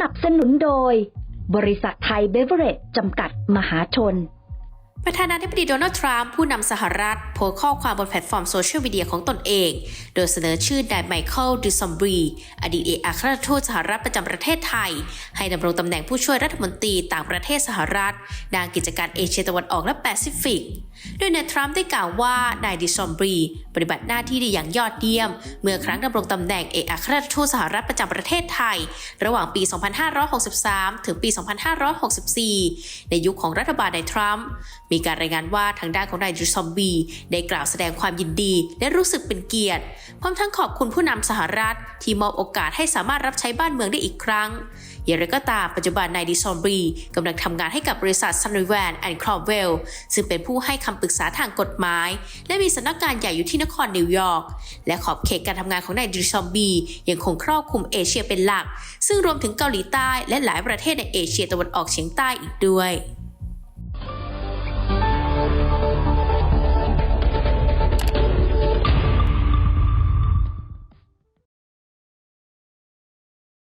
นับสนุนโดย บริษัทไทยเบเวอเรจจำกัดมหาชน ประธานาธิบดีโดนัลด์ทรัมป์ผู้นำสหรัฐ สต์ข้อความบนแพลตฟอร์มโซเชียลมีเดียของตนเอง โดยเสนอชื่อนายไมเคิลดิซอมบรี อดีตเอกอัครราชทูตสหรัฐประจำประเทศไทย ให้ดำรงตำแหน่งผู้ช่วยรัฐมนตรีต่างประเทศสหรัฐด้านกิจการเอเชียตะวันออกและแปซิฟิก โดยนายทรัมป์ได้กล่าวว่านายดิซอมบรี ปฏิบัติหน้าที่ได้อย่างยอดเยี่ยม เมื่อครั้งดำรงตำแหน่งเอกอัครราชทูตสหรัฐประจำประเทศไทย ระหว่างปี 2563 ถึงปี 2564 ในยุคของรัฐบาลนายทรัมป์มีการรายงานว่าทางด้านของนายดิซอมบรีได้กล่าวแสดงความยินดีและรู้สึกเป็นเกียรติ พร้อมทั้งขอบคุณผู้นำสหรัฐ ที่มอบโอกาสให้สามารถรับใช้บ้านเมืองได้อีกครั้ง อย่างไรก็ตามปัจจุบันนายดิซอมบรีกำลังทำงานให้กับบริษัทซันนิแวนแอนด์ครอเวลซึ่งเป็นผู้ให้คำปรึกษาทางกฎหมาย และมีสำนักงานใหญ่อยู่ที่นครนิวยอร์กและขอบเขตการทำงานของนายดิซอมบรียังคงครอบคลุมเอเชียเป็นหลัก ซึ่งรวมถึงเกาหลีใต้และหลายประเทศในเอเชียตะวันออกเฉียงใต้อีกด้วย